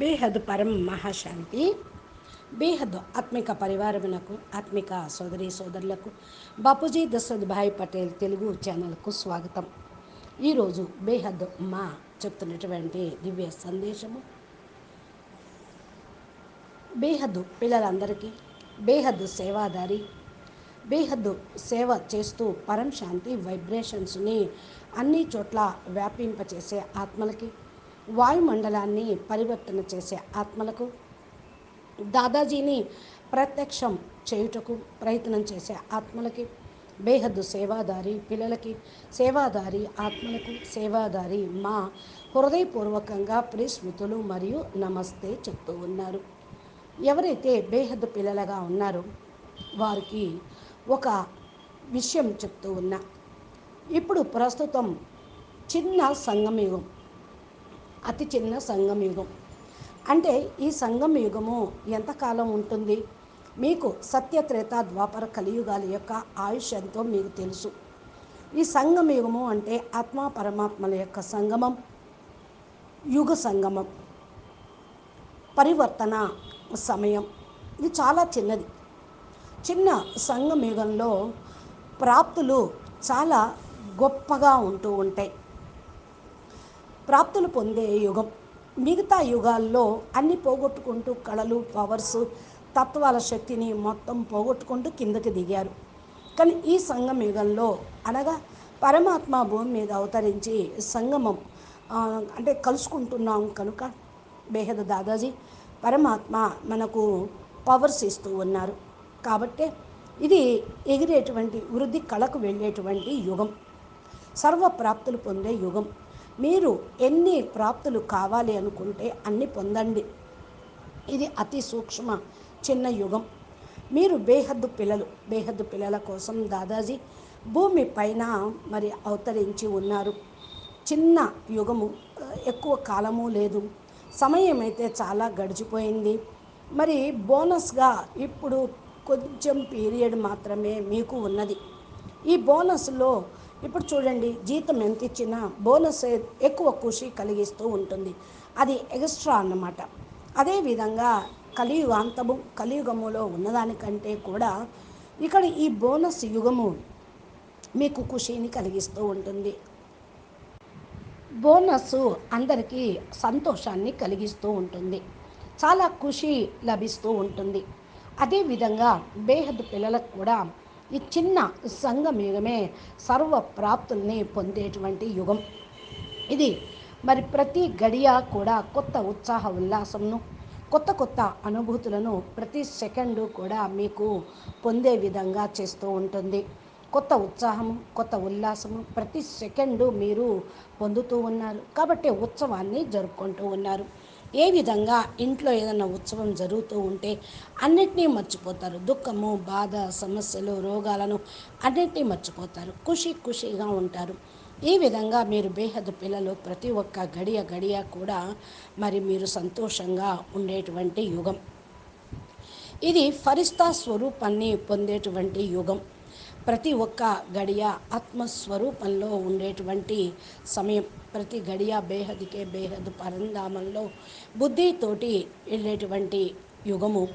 బేహద్ పరం మహాశాంతి. బేహద్ ఆత్మిక పరివారమునకు ఆత్మిక సోదరి సోదరులకు బాపూజీ దశరథ్ భాయ్ పటేల్ తెలుగు ఛానల్కు స్వాగతం. ఈరోజు బేహద్ మా చెప్తున్నటువంటి దివ్య సందేశము. బేహద్దు పిల్లలందరికీ బేహద్దు సేవాదారి బేహద్దు సేవ చేస్తూ పరం శాంతి వైబ్రేషన్స్ని అన్ని చోట్ల వ్యాపింపచేసే ఆత్మలకి వాయుమండలాన్ని పరివర్తన చేసే ఆత్మలకు దాదాజీని ప్రత్యక్షం చేయుటకు ప్రయత్నం చేసే ఆత్మలకి బేహద్దు సేవాదారి పిల్లలకి సేవాదారి ఆత్మలకు సేవాదారి మా హృదయపూర్వకంగా ప్రిస్మృతులు మరియు నమస్తే చెప్తూ ఉన్నారు. ఎవరైతే బేహద్దు పిల్లలుగా ఉన్నారో వారికి ఒక విషయం చెప్తూ ఉన్నా. ఇప్పుడు ప్రస్తుతం చిన్న సంగమయుగం అతి చిన్న సంగమయుగం అంటే ఈ సంగమయుగము ఎంతకాలం ఉంటుంది? మీకు సత్యత్రేత ద్వాపర కలియుగాల యొక్క ఆయుష్ ఎంతో మీకు తెలుసు. ఈ సంగమయుగము అంటే ఆత్మ పరమాత్మల యొక్క సంగమం యుగ సంగమం పరివర్తన సమయం. ఇది చాలా చిన్నది. చిన్న సంగమయుగంలో ప్రాప్తులు చాలా గొప్పగా ఉంటూ ఉంటాయి. ప్రాప్తులు పొందే యుగం. మిగతా యుగాల్లో అన్ని పోగొట్టుకుంటూ కళలు పవర్స్ తత్వాల శక్తిని మొత్తం పోగొట్టుకుంటూ కిందకి దిగారు. కానీ ఈ సంగం యుగంలో అనగా పరమాత్మ భూమి మీద అవతరించి సంగమం అంటే కలుసుకుంటున్నాం కనుక బేహద దాదాజీ పరమాత్మ మనకు పవర్స్ ఇస్తూ ఉన్నారు. కాబట్టే ఇది ఎగిరేటువంటి వృద్ధి కళకు వెళ్ళేటువంటి యుగం. సర్వ ప్రాప్తులు పొందే యుగం. మీరు ఎన్ని ప్రాప్తులు కావాలి అనుకుంటే అన్ని పొందండి. ఇది అతి సూక్ష్మ చిన్న యుగం. మీరు బేహద్దు పిల్లలు బేహద్దు పిల్లల కోసం దాదాజీ భూమి పైన మరి అవతరించి ఉన్నారు. చిన్న యుగము ఎక్కువ కాలము లేదు. సమయం అయితే చాలా గడిచిపోయింది. మరి బోనస్గా ఇప్పుడు కొంచెం పీరియడ్ మాత్రమే మీకు ఉన్నది. ఈ బోనస్లో ఇప్పుడు చూడండి జీతం ఎంత ఇచ్చినా బోనస్ ఎక్కువ ఖుషి కలిగిస్తూ ఉంటుంది. అది ఎక్స్ట్రా అన్నమాట. అదేవిధంగా కలియుగాంతము కలియుగములో ఉన్నదానికంటే కూడా ఇక్కడ ఈ బోనస్ యుగము మీకు ఖుషిని కలిగిస్తూ ఉంటుంది. బోనస్ అందరికీ సంతోషాన్ని కలిగిస్తూ ఉంటుంది. చాలా ఖుషి లభిస్తూ ఉంటుంది. అదేవిధంగా బేహద్ పిల్లలకు కూడా ఈ చిన్న సంఘం యుగమే సర్వ ప్రాప్తుల్ని పొందేటువంటి యుగం. ఇది మరి ప్రతి గడియ కూడా కొత్త ఉత్సాహ ఉల్లాసంను కొత్త కొత్త అనుభూతులను ప్రతి సెకండు కూడా మీకు పొందే విధంగా చేస్తూ ఉంటుంది. కొత్త ఉత్సాహము కొత్త ఉల్లాసము ప్రతి సెకండు మీరు పొందుతూ ఉన్నారు. కాబట్టి ఉత్సవాన్ని జరుపుకుంటూ ఉన్నారు. ఏ విధంగా ఇంట్లో ఏదైనా ఉత్సవం జరుగుతూ ఉంటే అన్నిటినీ మర్చిపోతారు. దుఃఖము బాధ సమస్యలు రోగాలను అన్నిటినీ మర్చిపోతారు. ఖుషి ఖుషిగా ఉంటారు. ఈ విధంగా మీరు బేహద్ పిల్లలు ప్రతి ఒక్క గడియ గడియ కూడా మరి మీరు సంతోషంగా ఉండేటువంటి యుగం. ఇది ఫరిస్తా స్వరూపాన్ని పొందేటువంటి యుగం. ప్రతి ఒక్క గడియ ఆత్మస్వరూపంలో ఉండేటువంటి సమయం ప్రతి గడియ బేహదికే బేహద్ పరంధామంలో బుద్ధితోటి వెళ్ళేటువంటి యుగము.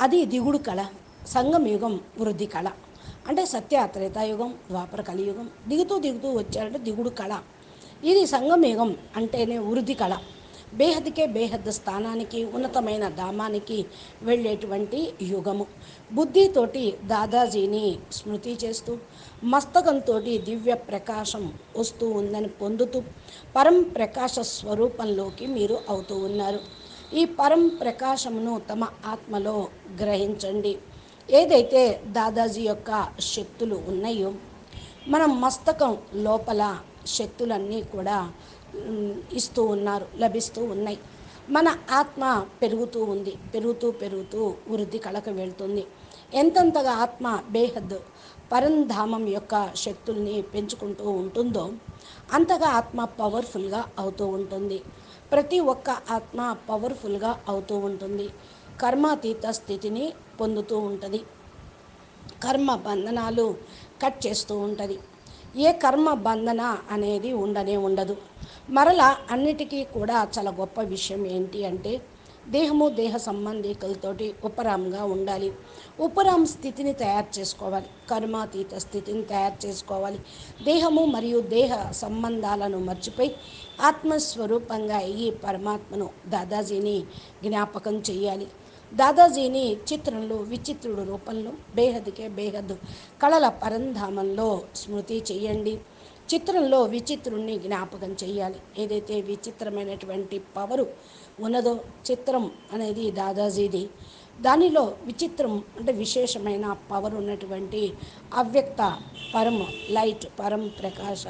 అది దిగుడు కళ సంగం యుగం వృద్ధి కళ. అంటే సత్య త్రేతాయుగం ద్వాపర కలియుగం దిగుతూ దిగుతూ వచ్చారంటే దిగుడు కళ. ఇది సంగమయుగం అంటేనే వృద్ధి కళ. బేహద్కే బేహద్ స్థానానికి ఉన్నతమైన ధామానికి వెళ్ళేటువంటి యుగము. బుద్ధితోటి దాదాజీని స్మృతి చేస్తూ మస్తకంతో దివ్య ప్రకాశం వస్తూ ఉందని పొందుతూ పరం ప్రకాశ స్వరూపంలోకి మీరు అవుతూ ఉన్నారు. ఈ పరం ప్రకాశమును తమ ఆత్మలో గ్రహించండి. ఏదైతే దాదాజీ యొక్క శక్తులు ఉన్నాయో మన మస్తకం లోపల శక్తులన్నీ కూడా ఇస్తూ ఉన్నారు లభిస్తూ ఉన్నాయి. మన ఆత్మ పెరుగుతూ ఉంది పెరుగుతూ పెరుగుతూ వృద్ధి కళకు వెళ్తుంది. ఎంతెంతగా ఆత్మ బేహద్ పరంధామం యొక్క శక్తుల్ని పెంచుకుంటూ ఉంటుందో అంతగా ఆత్మ పవర్ఫుల్గా అవుతూ ఉంటుంది. ప్రతి ఒక్క ఆత్మ పవర్ఫుల్గా అవుతూ ఉంటుంది. కర్మాతీత స్థితిని పొందుతూ ఉంటుంది. కర్మ బంధనాలు కట్ చేస్తూ ఉంటుంది. ఏ కర్మ బంధన అనేది ఉండనే ఉండదు. మరలా అన్నిటికీ కూడా చాలా గొప్ప విషయం ఏంటి అంటే దేహము దేహ సంబంధికులతోటి ఉపరాంగా ఉండాలి. ఉపరాం స్థితిని తయారు చేసుకోవాలి. కర్మాతీత స్థితిని తయారు చేసుకోవాలి. దేహము మరియు దేహ సంబంధాలను మర్చిపోయి ఆత్మస్వరూపంగా ఈ పరమాత్మను దాదాజీని జ్ఞాపకం చేయాలి. దాదాజీని చిత్రంలో విచిత్రుడు రూపంలో బేహద్కే బేహద్ కళల పరంధామంలో స్మృతి చేయండి. చిత్రంలో విచిత్రుణ్ణి జ్ఞాపకం చేయాలి. ఏదైతే విచిత్రమైనటువంటి పవరు ఉన్నదో చిత్రం అనేది దాదాజీది. దానిలో విచిత్రం అంటే విశేషమైన పవర్ ఉన్నటువంటి అవ్యక్త పరం లైట్ పరం ప్రకాశ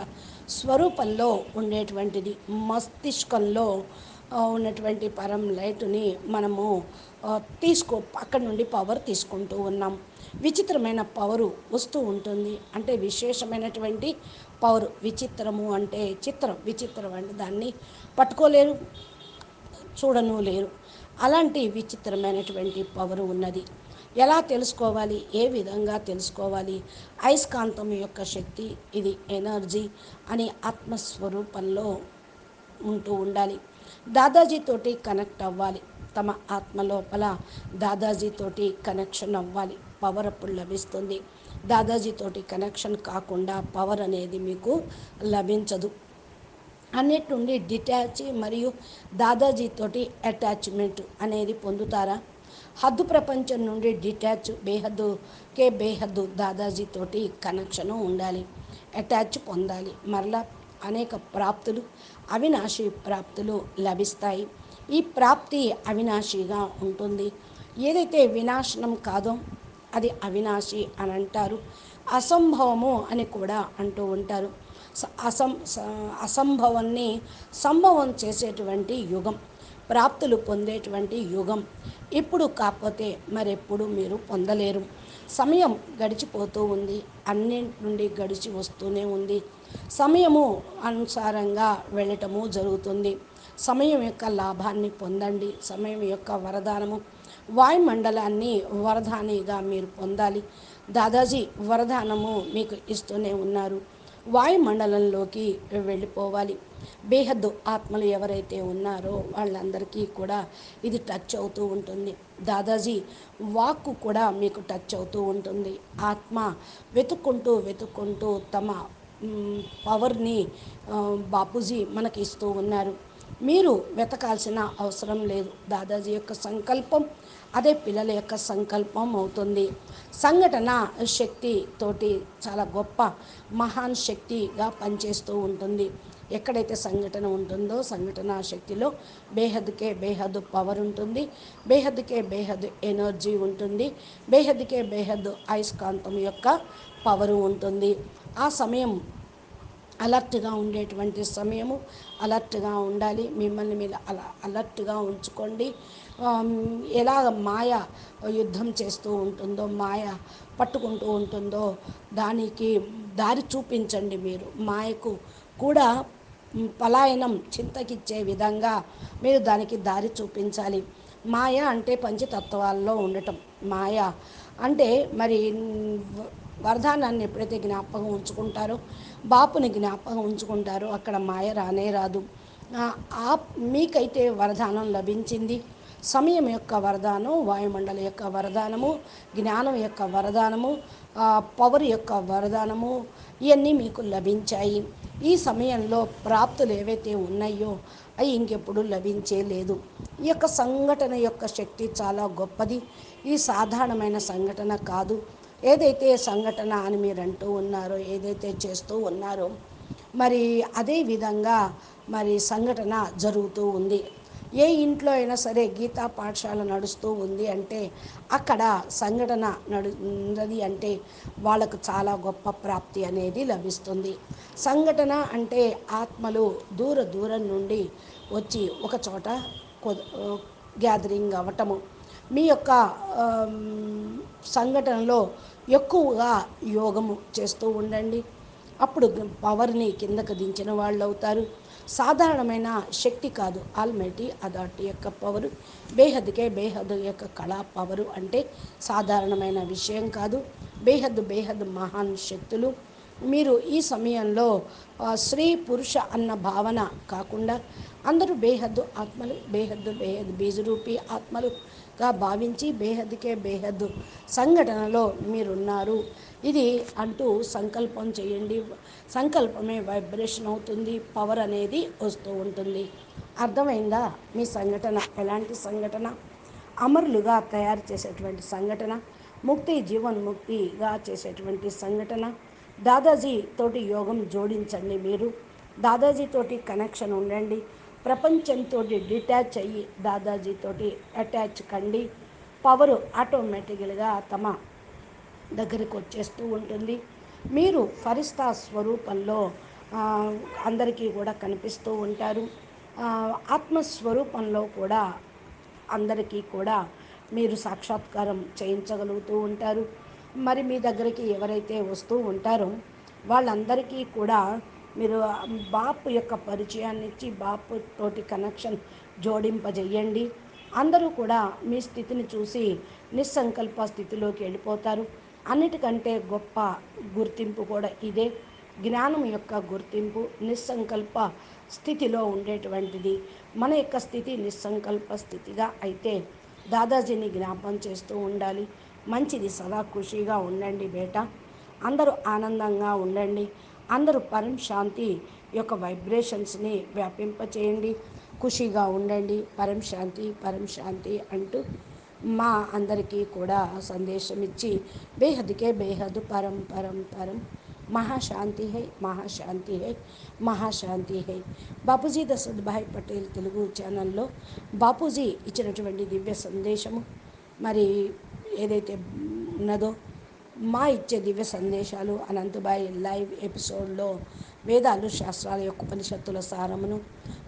స్వరూపంలో ఉండేటువంటిది. మస్తిష్కంలో ఉన్నటువంటి పరం లైట్ని మనము తీసుకో అక్కడ నుండి పవర్ తీసుకుంటూ ఉన్నాం. విచిత్రమైన పవరు వస్తూ ఉంటుంది. అంటే విశేషమైనటువంటి పవర్ విచిత్రము అంటే చిత్రం విచిత్రం అంటే దాన్ని పట్టుకోలేరు చూడను లేరు. అలాంటి విచిత్రమైనటువంటి పవర్ ఉన్నది. ఎలా తెలుసుకోవాలి? ఏ విధంగా తెలుసుకోవాలి? అయస్కాంతం యొక్క శక్తి ఇది ఎనర్జీ అని ఆత్మస్వరూపంలో ఉంటూ ఉండాలి. దాదాజీతోటి కనెక్ట్ అవ్వాలి. తమ ఆత్మ లోపల దాదాజీతోటి కనెక్షన్ అవ్వాలి. పవర్ అప్పుడు లభిస్తుంది. దాదాజీతోటి కనెక్షన్ కాకుండా పవర్ అనేది మీకు లభించదు. అన్నిటి నుండి డిటాచ్ మరియు దాదాజీతోటి అటాచ్మెంట్ అనేది పొందుతారా? హద్దు ప్రపంచం నుండి డిటాచ్ బేహద్దు కే బేహద్దు దాదాజీతోటి కనెక్షను ఉండాలి. అటాచ్ పొందాలి. మరలా అనేక ప్రాప్తులు అవినాశి ప్రాప్తులు లభిస్తాయి. ఈ ప్రాప్తి అవినాశిగా ఉంటుంది. ఏదైతే వినాశనం కాదో అది అవినాశి అని అంటారు. అసంభవము అని కూడా అంటూ ఉంటారు. అసం అసంభవాన్ని సంభవం చేసేటువంటి యుగం ప్రాప్తులు పొందేటువంటి యుగం. ఇప్పుడు కాకపోతే మరెప్పుడు మీరు పొందలేరు. సమయం గడిచిపోతూ ఉంది. అన్నింటి నుండి గడిచి వస్తూనే ఉంది. సమయము అనుసారంగా వెళ్ళటము జరుగుతుంది. సమయం యొక్క లాభాన్ని పొందండి. సమయం యొక్క వరదానము. వాయుమండలాన్ని వరదానిగా మీరు పొందాలి. దాదాజీ వరదానము మీకు ఇస్తూనే ఉన్నారు. వాయుమండలంలోకి వెళ్ళిపోవాలి. బేహద్దు ఆత్మలు ఎవరైతే ఉన్నారో వాళ్ళందరికీ కూడా ఇది టచ్ అవుతూ ఉంటుంది. దాదాజీ వాక్కు కూడా మీకు టచ్ అవుతూ ఉంటుంది. ఆత్మ వెతుక్కుంటూ వెతుక్కుంటూ తమ పవర్ని బాపూజీ మనకి ఇస్తూ ఉన్నారు. మీరు వెతకాల్సిన అవసరం లేదు. దాదాజీ యొక్క సంకల్పం అదే పిల్లల యొక్క సంకల్పం అవుతుంది. సంఘటన శక్తి తోటి చాలా గొప్ప మహాన్ శక్తిగా పనిచేస్తూ ఉంటుంది. ఎక్కడైతే సంఘటన ఉంటుందో సంఘటన శక్తిలో బేహద్కే బేహద్ పవర్ ఉంటుంది. బేహద్కే బేహద్ ఎనర్జీ ఉంటుంది. బేహద్కే బేహద్ అయస్కాంతం యొక్క పవరు ఉంటుంది. ఆ సమయం అలర్ట్గా ఉండేటువంటి సమయము అలర్ట్గా ఉండాలి. మిమ్మల్ని మీరు అలా అలర్ట్గా ఉంచుకోండి. ఎలా మాయ యుద్ధం చేస్తూ ఉంటుందో మాయ పట్టుకుంటూ ఉంటుందో దానికి దారి చూపించండి మీరు. మాయకు కూడా పలాయనం చింతకిచ్చే విధంగా మీరు దానికి దారి చూపించాలి. మాయ అంటే పంచతత్వాల్లో ఉండటం. మాయ అంటే మరి వరదానాన్ని ఎప్పుడైతే జ్ఞాపకం ఉంచుకుంటారో బాపుని జ్ఞాపకం ఉంచుకుంటారో అక్కడ మాయ రానే రాదు. ఆ మీకైతే వరదానం లభించింది. సమయం యొక్క వరదానం వాయుమండల యొక్క వరదానము జ్ఞానం యొక్క వరదానము పవర్ యొక్క వరదానము ఇవన్నీ మీకు లభించాయి. ఈ సమయంలో ప్రాప్తులు ఏవైతే ఉన్నాయో అవి ఇంకెప్పుడు లభించే లేదు. ఈ యొక్క సంఘటన యొక్క శక్తి చాలా గొప్పది. ఈ సాధారణమైన సంఘటన కాదు. ఏదైతే సంఘటన అని మీరు అంటూ ఉన్నారో ఏదైతే చేస్తూ ఉన్నారో మరి అదే విధంగా మరి సంఘటన జరుగుతూ ఉంది. ఏ ఇంట్లో అయినా సరే గీతా పాఠశాల నడుస్తూ ఉంది అంటే అక్కడ సంఘటన నడు ఉన్నది అంటే వాళ్ళకు చాలా గొప్ప ప్రాప్తి అనేది లభిస్తుంది. సంఘటన అంటే ఆత్మలు దూర దూరం నుండి వచ్చి ఒక చోట గ్యాదరింగ్ అవ్వటము. మీ యొక్క సంఘటనలో ఎక్కువగా యోగము చేస్తూ ఉండండి. అప్పుడు పవర్ని కిందకు దించిన వాళ్ళు అవుతారు సాధారణమైన శక్తి కాదు. ఆల్మైటీ అథారిటీ యొక్క పవరు బేహద్కే బేహద్ యొక్క కళా పవరు అంటే సాధారణమైన విషయం కాదు. బేహద్ బేహద్ మహాన్ శక్తులు మీరు ఈ సమయంలో స్త్రీ పురుష అన్న భావన కాకుండా అందరూ బేహద్దు ఆత్మలు బేహద్దు బేహద్దు బీజరూపీ ఆత్మలుగా భావించి బేహద్దుకే బేహద్దు సంఘటనలో మీరున్నారు. ఇది అంటూ సంకల్పం చేయండి. సంకల్పమే వైబ్రేషన్ అవుతుంది పవర్ అనేది వస్తూ ఉంటుంది. అర్థమైందా? మీ సంఘటన ఎలాంటి సంఘటన? అమరులుగా తయారు చేసేటువంటి సంఘటన ముక్తి జీవన్ముక్తిగా చేసేటువంటి సంఘటన దాదాజీ తోటి యోగం జోడించండి మీరు. దాదాజీ తోటి కనెక్షన్ ఉండండి. ప్రపంచంతో డిటాచ్ అయ్యి దాదాజీ తోటి అటాచ్ కండి. పవర్ ఆటోమేటిక్గా తమ దగ్గరికి వచ్చేస్తూ ఉంటుంది. మీరు ఫరిస్తా స్వరూపంలో అందరికీ కూడా కనిపిస్తూ ఉంటారు. ఆత్మస్వరూపంలో కూడా అందరికీ కూడా మీరు సాక్షాత్కారం చేయించగలుగుతూ ఉంటారు. మరి మీ దగ్గరికి ఎవరైతే వస్తూ ఉంటారో వాళ్ళందరికీ కూడా మీరు బాపు యొక్క పరిచయాన్ని ఇచ్చి బాపు తోటి కనెక్షన్ జోడింపజేయండి. అందరూ కూడా మీ స్థితిని చూసి నిస్సంకల్ప స్థితిలోకి వెళ్ళిపోతారు. అన్నిటికంటే గొప్ప గుర్తింపు కూడా ఇదే. జ్ఞానం యొక్క గుర్తింపు నిస్సంకల్ప స్థితిలో ఉండేటువంటిది. మన యొక్క స్థితి నిస్సంకల్ప స్థితిగా అయితే దాదాజీని జ్ఞాపం చేస్తూ ఉండాలి. మంచిది. సదా ఖుషీగా ఉండండి బేటా. అందరూ ఆనందంగా ఉండండి. అందరూ పరం శాంతి యొక్క వైబ్రేషన్స్ని వ్యాపింపచేయండి. ఖుషీగా ఉండండి. పరం శాంతి పరం శాంతి అంటూ మా అందరికీ కూడా సందేశం ఇచ్చి బేహద్కే బేహద్ పరం పరం పరం. మహాశాంతి high మహాశాంతి high మహాశాంతి high. Bapuji Dashrath Patel Telugu ఛానల్లో బాపూజీ ఇచ్చినటువంటి దివ్య సందేశము. మరి ఏదైతే ఉన్నదో మా ఇచ్చే దివ్య సందేశాలు అనంతబాయి లైవ్ ఎపిసోడ్లో వేదాలు శాస్త్రాల యొక్క ఉపనిషత్తుల సారమును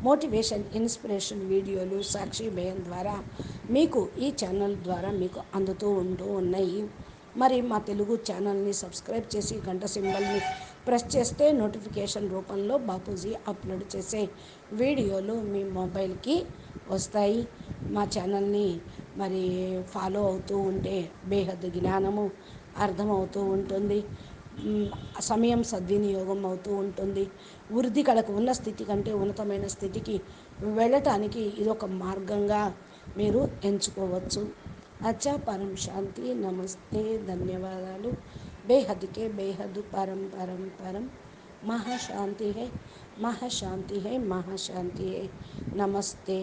మోటివేషన్ ఇన్స్పిరేషన్ వీడియోలు సాక్షి భయం ద్వారా మీకు ఈ ఛానల్ ద్వారా మీకు అందుతూ ఉంటూ ఉన్నాయి. మరి మా తెలుగు ఛానల్ని సబ్స్క్రైబ్ చేసి గంట సింబల్ని ప్రెస్ చేస్తే నోటిఫికేషన్ రూపంలో బాపూజీ అప్లోడ్ చేసే వీడియోలు మీ మొబైల్కి వస్తాయి. మా ఛానల్ని మరి ఫాలో అవుతూ ఉంటే బేహద్దు జ్ఞానము అర్థమవుతూ ఉంటుంది. సమయం సద్వినియోగం అవుతూ ఉంటుంది. వృద్ధి కళకు ఉన్న స్థితి కంటే ఉన్నతమైన స్థితికి వెళ్ళటానికి ఇది ఒక మార్గంగా మీరు ఎంచుకోవచ్చు. అచ్చా పరం శాంతి నమస్తే ధన్యవాదాలు. బేహద్కే బేహద్ పరం పరం పరం. మహాశాంతి హే మహాశాంతి హే మహాశాంతి హే. నమస్తే.